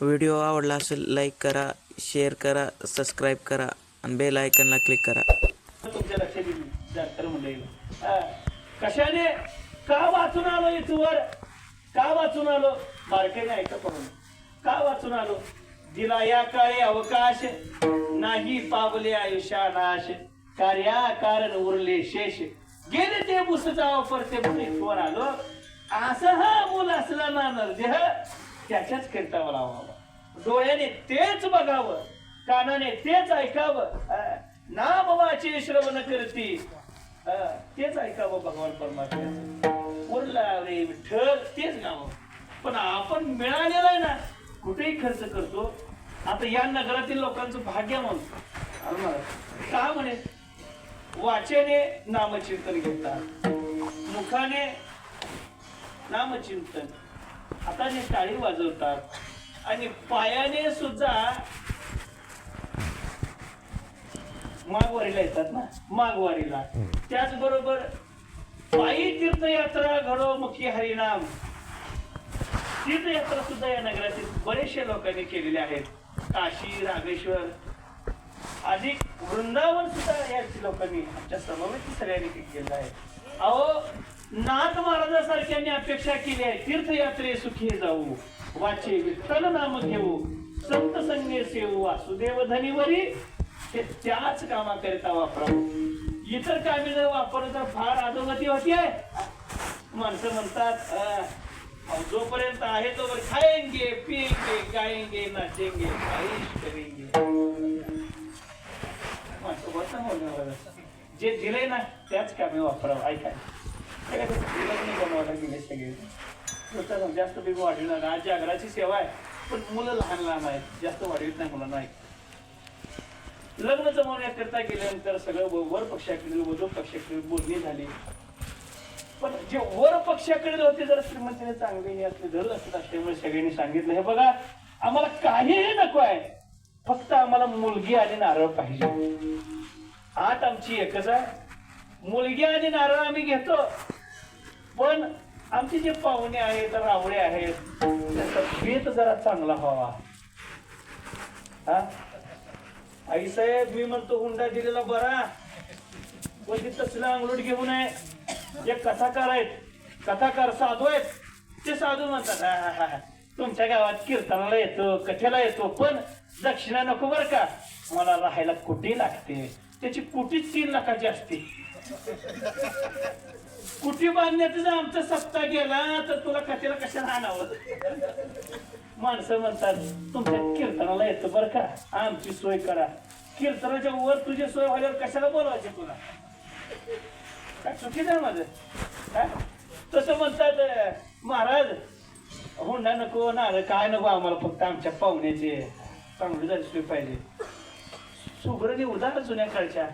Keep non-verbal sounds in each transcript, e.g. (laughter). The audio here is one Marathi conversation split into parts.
व्हिडिओ आवडला असेल लाईक करा शेअर करा सबस्क्राईब करा आणि बेल आयकनला क्लिक करा. तुमच्या लक्षात येईल. जाकर म्हणजे कशाने? का वाचून आलो इथवर? का वाचून आलो? बारकेने ऐका करून का वाचून आलो? दिला या काळी अवकाश नाही पावले आयुष्या नाश. कार्या कारण उरले शेष. गेले ते बुसचा वापर ते म्हणून आलो. असं हा मूल असला ना नरदेह त्याच्याच कीर्तावर मला डोळ्याने तेच बघावं कानाने तेच ऐकावं नाम वाचे श्रवण करती. तेच ऐकावं भगवान परमात्म्याचं. उरला रे विठ्ठल तेच गावं. पण आपण मिळालेलं आहे ना कुठेही खर्च करतो. आता या नगरातील लोकांचं भाग्य म्हणतो का म्हणे? वाचेने नामचिंतन घेतात. मुखाने नामचिंतन. हाताने टाळी वाजवतात. आणि पायाने सुद्धा मागवारीला येतात ना? मागवारीला. त्याचबरोबर पायी तीर्थयात्रा घडो मुखी हरिनाम. तीर्थयात्रा सुद्धा या नगरातील बरेचशे लोकांनी केलेले आहेत. काशी रामेश्वर अधिक वृंदावन सुद्धा या लोकांनी आमच्या समवेत सगळ्यांनी केलेलं आहे. अहो नाथ महाराजासारख्यांनी अपेक्षा केली आहे तीर्थयात्रे सुखी जाऊ वाचे विठ्ठल नाम घेऊ संत संगे सेवू वासुदेव धनीवरी ते त्याच कामाकरिता वापरावं. इतर कामी जर वापरलं तर फार अधोगती होती माणसं म्हणतात जोपर्यंत आहे तोपर्यंत खाएंगे पिएंगे गाएंगे नाचेंगे काहीच करेंगे. माणसं हो, हो, हो. जे दिले ना त्याच कामी वापरावं. ऐकाय हे कसं लग्न बनवायला गेले सगळे स्वतः जास्त बिग वाढविला नाही आज जागराची सेवा आहे पण मुलं लहान लहान आहेत जास्त वाढवित नाही मुलांना नाही लग्न जमवण्याकरता गेल्यानंतर सगळं वर पक्षाकडे वधू पक्षाकडे बोलणी झाली पण जे वर पक्षाकडे होते जर श्रीमंतीने चांगले हे असले धरलं असत असल्यामुळे सगळ्यांनी सांगितलं हे बघा आम्हाला काहीही नको आहे फक्त आम्हाला मुलगी आणि नारळ पाहिजे आत आमची एकच आहे मुलगी आणि नारळ आम्ही घेतो. पण आमचे जे पाहुणे आहेत रावळे आहेत त्यांचा भेद जरा चांगला व्हावा. हा? आई साहेब मी म्हणतो हुंडा दिलेला बरा. पण ते तसला अंगलूट घेऊ नये. जे कथाकार आहेत कथाकार साधू आहेत ते साधू म्हणतात "हा, हा, हा. तुमच्या गावात कीर्तनाला येतो कथेला येतो पण दक्षिणा नको बर का. मला राहायला कुठे लागते. त्याची कुटीच तीन लाखाची असते. कुटी बांधण्यात जर आमचा सप्ताह गेला तर तुला कथेला कशाला आणावं? माणसं म्हणतात तुमच्या कीर्तनाला येतं बरं का? आमची सोय करा. कीर्तनाच्या वर तुझी सोय व्हायला कशाला बोलवायची तुला? काय चुकीचं आहे माझं? काय? तसं म्हणतात महाराज हुंडा नको नारळ काय नको आम्हाला फक्त आमच्या पाहुण्याचे. चांगली झाली सोय पाहिजे. सुगरणी उदाहरण जुन्या काळच्या.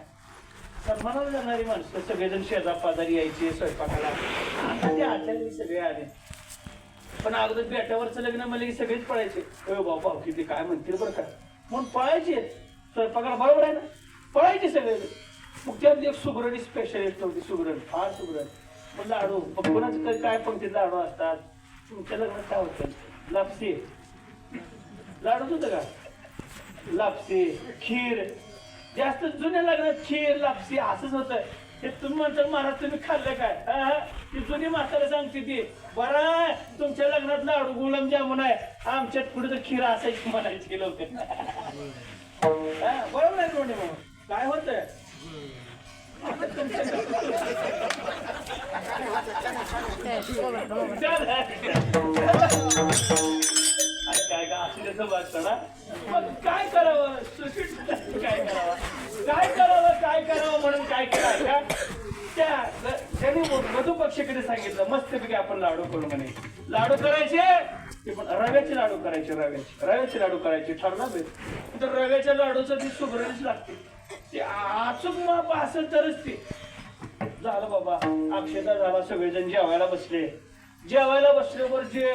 सन्मानाला जाणारी माणसं सगळेजण शेजार पाजारी यायचे स्वयंपाकाला. आता ते आचारी सगळे आले. पण अगोदर बेटावरचं लग्न मला की सगळेच पळायचे. अ बाबा किती काय म्हणतील बरं का? म्हणून पळायचे. स्वयंपाकाला बरोबर आहे ना? पळायचे सगळे मग त्यात एक सुगरणी स्पेशलिस्ट होती सुगरण. फार सुगरण. मग लाडू. मग कोणाचं काय- काय पंक्तीत लाडू असतात? तुमच्या लग्नात काय होतं? लापसी. लाडूच होतं का? लापसी खीर. जास्त जुन्या लग्नात खीर लापसी असंच होतं. हे तुम्ही म्हणता महाराज तुम्ही खाल्लं काय? हा. ती जुनी म्हातारा सांगते ती बरं तुमच्या लग्नात लाडू गुलाम जामुन आहे. आमच्यात पुढे तर खीर असायची (laughs) म्हणायची लोक. बरोबर आहे कोणी मग काय होतंय? (laughs) (laughs) का असं वाटतं ना मग काय करावं? सुशील (laughs) काय करावं? काय करावं काय करावं म्हणून काय केलं का? त्या त्यांनी वधू पक्षाकडे सांगितलं मस्तपैकी आपण लाडू करू म्हणे. लाडू करायचे? ते पण रव्याचे लाडू करायचे रव्याचे. रव्याचे लाडू करायचे ठरला बे तर रव्याच्या लाडूचं ती सुगरणीच लागते. ते अचूक माप असेल तरच ते. झालं बाबा. अक्षता झाला सगळेजण जेवायला बसले. जेवायला बसल्यावर जे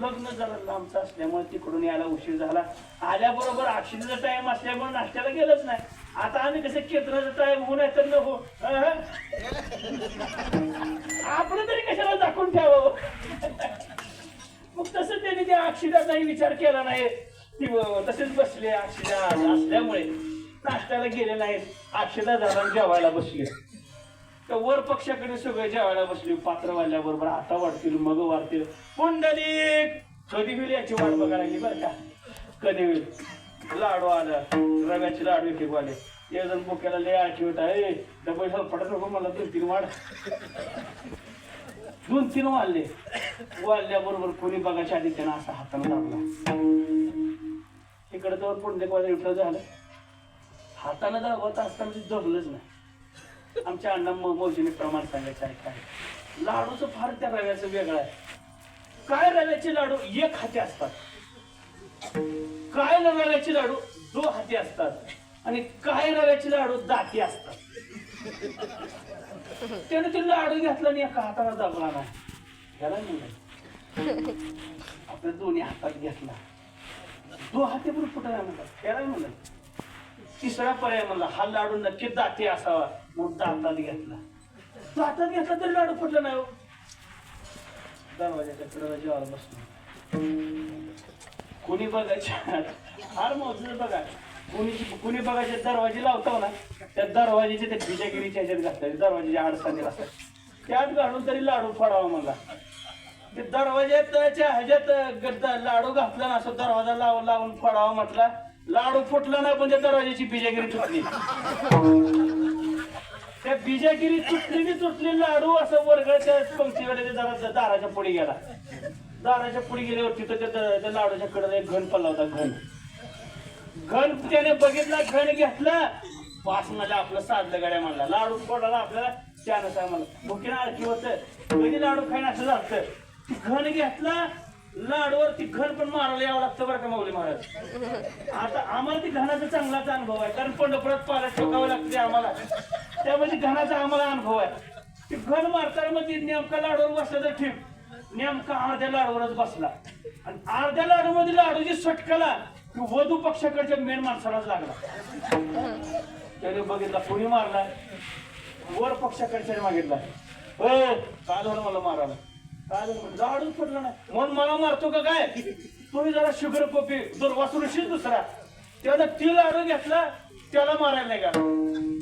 लग्न जरा लांबचं असल्यामुळे तिकडून यायला उशीर झाला. आल्याबरोबर अक्षतेचा टाइम असल्यामुळे नाश्त्याला गेलंच नाही. आता आम्ही कसं केंद्राचा टाइम होऊ नाही तर नको. आपण तरी कशाला दाखवून ठेवावं? मग तसं त्याने त्या अक्षिदाचाही विचार केला नाही. ती तसेच बसले अक्षिदा असल्यामुळे नाश्त्याला गेले नाहीत. अक्षिदा झाला जेवायला बसले. तर वर पक्षाकडे सगळे जेवायला बसले पात्र वाल्याबरोबर आता वाढतील मग वाढतील. पुंडलिक कधी होईल याची वाट बघायला लागली बरं का? कधी होईल? लाडू आला. रव्याचे लाडू एक वाले. एक जण बोक्याला लय आठी होता ए डबल पडत नको मला दोन तीन वाढ. दोन तीन वाढले. वाढल्याबरोबर कोणी बघायच्या आधी त्यानं असा हाताला दाबला इकडे जवळ पुंडलिक वाजा झालं. हाताला दाबत असताना ते जमलंच नाही. आमच्या अण्णा मौजीने प्रमाण सांगायचं आहे काय? लाडूचं फार त्या रव्याचं वेगळं आहे. काय रव्याचे लाडू? एक हाती असतात. काय रव्याचे लाडू? दो हाती असतात. आणि काय रव्याचे लाडू? दाती असतात. त्याने ते लाडू घेतला आणि एका हाताला दाबला नाही. त्याला म्हणलं आपल्या दोन्ही हातात घेतला. दो हाती पण फुटायला म्हणतात त्याला म्हणलं तिसरा पर्याय म्हणला हा लाडू नक्की दाती असावा. मग दातात घेतला. दातात घेतला तरी लाडू फुटला नाही हो. दरवाजाच्या कडे जेवायला बसलो. कोणी बघायच्या फार मोजलं बघा. कोणी कोणी बघायचे दरवाजे लावतो ना त्या दरवाजेचे ते बिजागिरीच्या ह्याच्यात घातले दरवाजेच्या आडसाने असतात त्यात घालून तरी लाडू फोडावा मला ते दरवाज्याच्या ह्याच्यात गड्डा लाडू घातला ना असं दरवाजा लाव लावून फोडावा म्हटला. लाडू फुटला नाही पण त्या दरवाजाची बिजागिरी तुटली. त्या बिजागिरी तुटली तुटली लाडू असं वर्गाच्या पंक्तीकडे जरा दाराच्या पुढे गेला. दाराच्या पुढे गेल्यावर तिथं त्या लाडूच्या कडे एक घन पडला होता घन. घन त्याने बघितला घन घेतला. वासनाला आपलं साधलं गाड्या म्हणला. लाडू फोडाला आपल्याला त्यानं सांग म्हणलं. भुकीनं आणखी होत. कधी लाडू खायला असं झालं घन घेतला लाडूवर ती पण मारायला यावं लागतं बरं का माऊली महाराज? आता आम्हाला ती घनाचा चांगलाच अनुभव आहे कारण पंढरपुरात पाला ठोकावं लागते आम्हाला. त्यामध्ये घनाचा आम्हाला अनुभव आहे. ती घन मारताना मग ती नेमका लाडूवर बसला तर ठीक. नेमका अर्ध्या लाडूवरच बसला. आणि अर्ध्या लाडू मध्ये लाडूची सटकला की वधू पक्षाकडच्या मेन माणसालाच लागला. त्याने बघितला कोणी मारला? वर पक्षाकडच्या मागितला. हो काय झालं मला मारायला? काय झालं म्हणलं, नाही. म्हणून मला मारतो का काय? तुम्ही जरा शुगर कॉपी दुर्वासुरशील दुसरा. त्यानं ती लाडू घेतला त्याला मारायला नाही का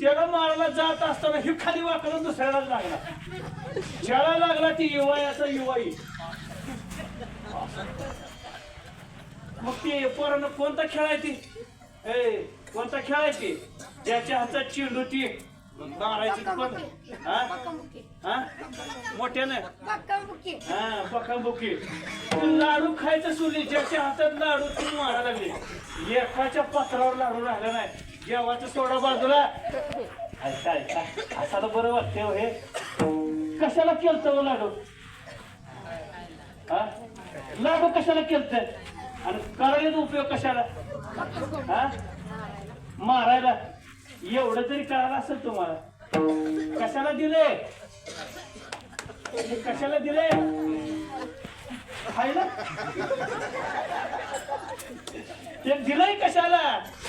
त्याला मारायला जात असताना ही खाली वाकरून दुसऱ्याला लागला. ज्याला लागला ती युवायाचा युवाई मग ती पोरानं कोणता खेळायची ए कोणता खेळायची ज्याच्या हातात चेंडू ती. मारायची हा? हा? मोठ्यानं. हा बकाबुकी लाडू खायचं सोडली ज्याच्या हातात लाडू ती मारा लागली. एकाच्या पात्रावर लाडू राहिला नाही. जेवाचं सोडा बाजूला. ऐका ऐका. असा तर बरं वाटते हो हे. कशाला केलत हो लाडू? हा? लाडू कशाला केलत? आणि करायचा उपयोग कशाला? हा? मारायला. एवढं तरी कळालं असेल तुम्हाला? कशाला दिले? हे कशाला दिले? खायला ते दिलंय कशाला?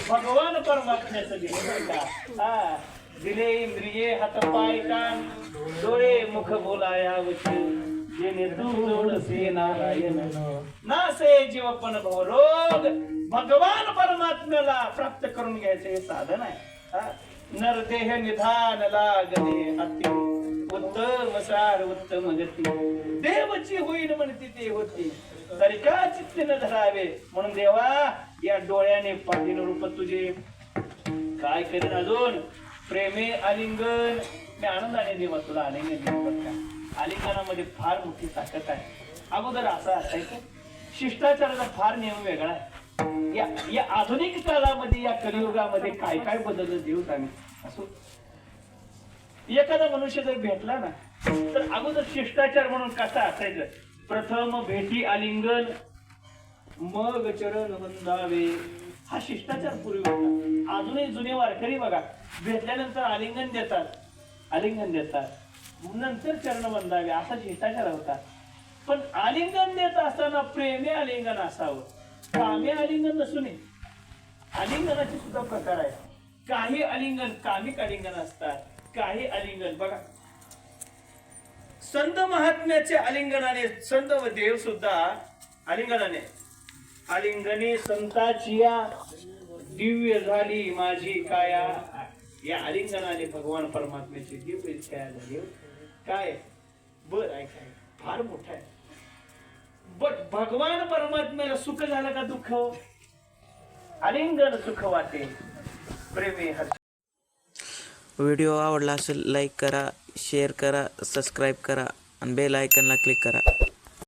भगवान परमात्म्याचं दिले का? हा. दिले इंद्रिये हात पाय कान डोळे मुख बोलाया वचन जेणे दूरसे नारायण. नासे जीवपण भव रोग. भगवान परमात्म्याला प्राप्त करून घ्यायचे हे साधन आहे. नरदेह निधान लागले अति. उत्तम सार उत्तम गती. देवची होईल म्हणती ते होती. तरी का चित्त न धरावे? म्हणून देवा या डोळ्याने पाटील रूप तुझे. काय करेन अजून? प्रेमे आलिंगन मी आनंदाने देवा तुला आलिंगन आलिंगनामध्ये फार मोठी ताकद आहे. अगोदर असं असायचं. शिष्टाचाराचा फार नियम वेगळा आहे. या या आधुनिक काळामध्ये या कलियुगामध्ये काय काय बदल देऊ आम्ही असो. एखादा मनुष्य जर भेटला ना तर अगोदर शिष्टाचार म्हणून कसा असायचं? प्रथम भेटी आलिंगन मग चरण वंदावे. हा शिष्टाचार पूर्वी होता. अजूनही जुने वारकरी बघा भेटल्यानंतर आलिंगन देतात आलिंगन देतात. नंतर चरण वंदावे असा शिष्टाचार होता. पण आलिंगन देत असताना प्रेमे आलिंगन असावं. कामे अलिंगन नसून अलिंगनाचे आलिंगनाचे सुद्धा प्रकार आहेत. काही अलिंगन कामिक अलिंगन असतात काही अलिंगन बघा. संत महात्म्याचे अलिंगनाने संत व देव सुद्धा अलिंगनाने. आलिंगने संताची या दिव्य झाली माझी काया. या आलिंगनाने भगवान परमात्म्याची दिव्य छाया झाली. काय? बर ऐकाय फार मोठा आहे. बट भगवान परमात्म्याला सुख झालं का दुःख? आलिंगन सुख वाटे. प्रेमी हर्ष व्हिडिओ आवडला असेल लाईक करा शेअर करा सबस्क्राईब करा आणि बेल आयकनला क्लिक करा.